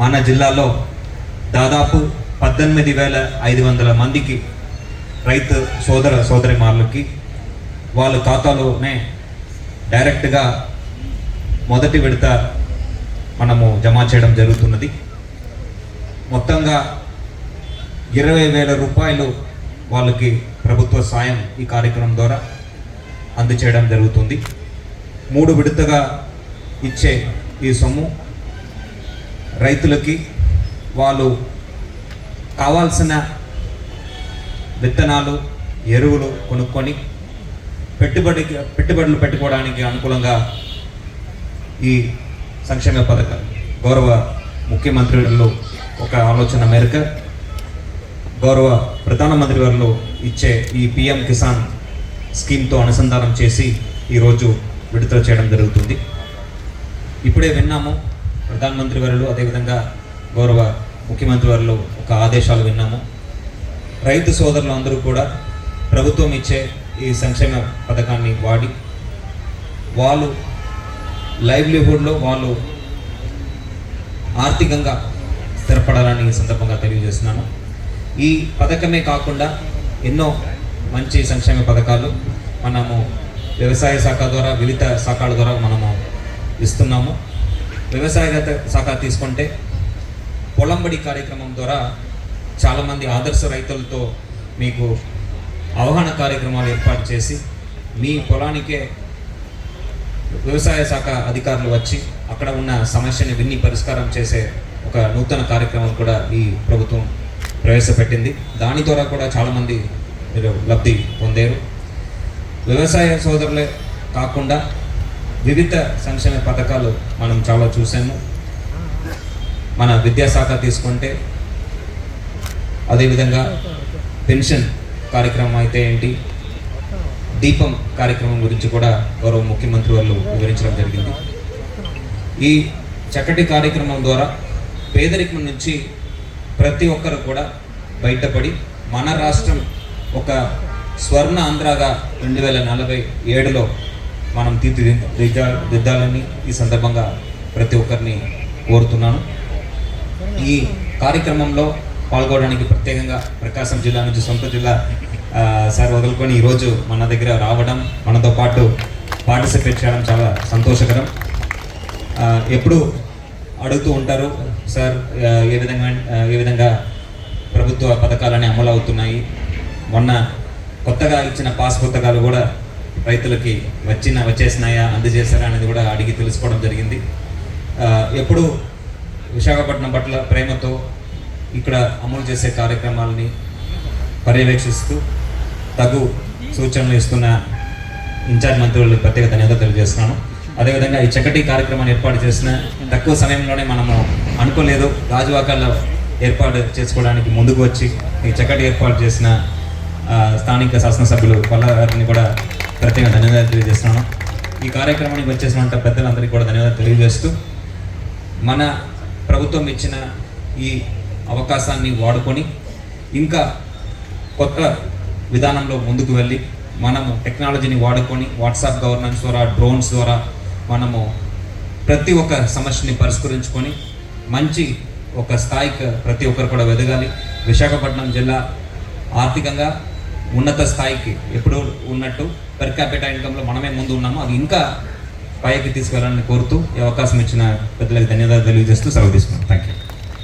మన జిల్లాలో దాదాపు పద్దెనిమిది వేల ఐదు వందల మందికి రైతు సోదర సోదరిమార్లకి వాళ్ళ ఖాతాలోనే డైరెక్ట్గా మొదటి విడత మనము జమ చేయడం జరుగుతున్నది. మొత్తంగా ఇరవై వేల రూపాయలు వాళ్ళకి ప్రభుత్వ సాయం ఈ కార్యక్రమం ద్వారా అందచేయడం జరుగుతుంది. మూడు విడతగా ఇచ్చే ఈ సొమ్ము రైతులకి వాళ్ళు కావాల్సిన విత్తనాలు ఎరువులు కొనుక్కొని పెట్టుబడి పెట్టుబడులు పెట్టుకోవడానికి అనుకూలంగా ఈ సంక్షేమ పథకం గౌరవ ముఖ్యమంత్రులు ఒక ఆలోచన మేరకు గౌరవ ప్రధానమంత్రి వారు ఇచ్చే ఈ పిఎం కిసాన్ స్కీమ్తో అనుసంధానం చేసి ఈరోజు విడుదల చేయడం జరుగుతుంది. ఇప్పుడే విన్నాము ప్రధానమంత్రి వారు అదేవిధంగా గౌరవ ముఖ్యమంత్రి వారు ఒక ఆదేశాలు విన్నాము. రైతు సోదరులు అందరూ కూడా ప్రభుత్వం ఇచ్చే ఈ సంక్షేమ పథకాన్ని వాడి వాళ్ళు లైవ్లీహుడ్లో వాళ్ళు ఆర్థికంగా స్థిరపడాలని ఈ సందర్భంగా తెలియజేస్తున్నాను. ఈ పథకమే కాకుండా ఎన్నో మంచి సంక్షేమ పథకాలు మనము వ్యవసాయ శాఖ ద్వారా వివిధ శాఖల ద్వారా మనము ఇస్తున్నాము. వ్యవసాయగత శాఖ తీసుకుంటే పొలంబడి కార్యక్రమం ద్వారా చాలామంది ఆదర్శ రైతులతో మీకు అవగాహన కార్యక్రమాలు ఏర్పాటు చేసి మీ పొలానికే వ్యవసాయ శాఖ అధికారులు వచ్చి అక్కడ ఉన్న సమస్యని విన్ని పరిష్కారం చేసే ఒక నూతన కార్యక్రమం కూడా ఈ ప్రభుత్వం ప్రవేశపెట్టింది. దాని ద్వారా కూడా చాలామంది మీరు లబ్ధి పొందారు. వ్యవసాయ సోదరులే కాకుండా వివిధ సంక్షేమ పథకాలు మనం చాలా చూసాము. మన విద్యాశాఖ తీసుకుంటే అదేవిధంగా పెన్షన్ కార్యక్రమం అయితే ఏంటి? దీపం కార్యక్రమం గురించి కూడా గౌరవ ముఖ్యమంత్రి వాళ్ళు వివరించడం జరిగింది. ఈ చక్కటి కార్యక్రమం ద్వారా పేదరికం నుంచి ప్రతి ఒక్కరు కూడా బయటపడి మన రాష్ట్రం ఒక స్వర్ణ ఆంధ్రాగా రెండు వేల నలభై ఏడులో మనం తీర్చిదిద్దాలని ఈ సందర్భంగా ప్రతి ఒక్కరిని కోరుతున్నాను. ఈ కార్యక్రమంలో పాల్గొనడానికి ప్రత్యేకంగా ప్రకాశం జిల్లా నుంచి సొంత జిల్లా సార్ వదులుకొని ఈరోజు మన దగ్గర రావడం మనతో పాటు పార్టిసిపేట్ చేయడం చాలా సంతోషకరం. ఎప్పుడు అడుగుతూ ఉంటారు సార్ ఏ విధంగా ఏ విధంగా ప్రభుత్వ పథకాలని అమలు అవుతున్నాయి మొన్న కొత్తగా ఇచ్చిన పాస్ పుస్తకాలు కూడా రైతులకి వచ్చిన వచ్చేసినాయా అందజేశారా అనేది కూడా అడిగి తెలుసుకోవడం జరిగింది. ఎప్పుడు విశాఖపట్నం పట్ల ప్రేమతో ఇక్కడ అమలు చేసే కార్యక్రమాలని పర్యవేక్షిస్తూ తగు సూచనలు ఇస్తున్న ఇన్ఛార్జ్ మంత్రులకు ప్రత్యేక ధన్యవాదాలు తెలియజేస్తున్నాను. అదేవిధంగా ఈ చక్కటి కార్యక్రమాన్ని ఏర్పాటు చేసిన తక్కువ సమయంలోనే మనము అనుకోలేదు రాజువాకల్లో ఏర్పాటు చేసుకోవడానికి ముందుకు వచ్చి ఈ చక్కటి ఏర్పాటు చేసిన స్థానిక శాసనసభ్యులు పల్లారిని కూడా ప్రత్యేక ధన్యవాదాలు తెలియజేస్తున్నాను. ఈ కార్యక్రమానికి వచ్చేసినంత పెద్దలందరికీ కూడా ధన్యవాదాలు తెలియజేస్తూ మన ప్రభుత్వం ఇచ్చిన ఈ అవకాశాన్ని వాడుకొని ఇంకా కొత్త విధానంలో ముందుకు వెళ్ళి మనము టెక్నాలజీని వాడుకొని వాట్సాప్ గవర్నెన్స్ ద్వారా డ్రోన్స్ ద్వారా మనము ప్రతి ఒక్క సమస్యని పరిష్కరించుకొని మంచి ఒక స్థాయికి ప్రతి ఒక్కరు కూడా ఎదగాలి విశాఖపట్నం జిల్లా ఆర్థికంగా ఉన్నత స్థాయికి ఎప్పుడూ ఉన్నట్టు పర్ క్యాపిటల్ ఇన్కంలో మనమే ముందు ఉన్నాము. అది ఇంకా పైకి తీసుకెళ్ళాలని కోరుతూ ఈ అవకాశం ఇచ్చిన పెద్దలకు ధన్యవాదాలు తెలియజేస్తూ సెలవు తీసుకున్నాను థ్యాంక్ యూ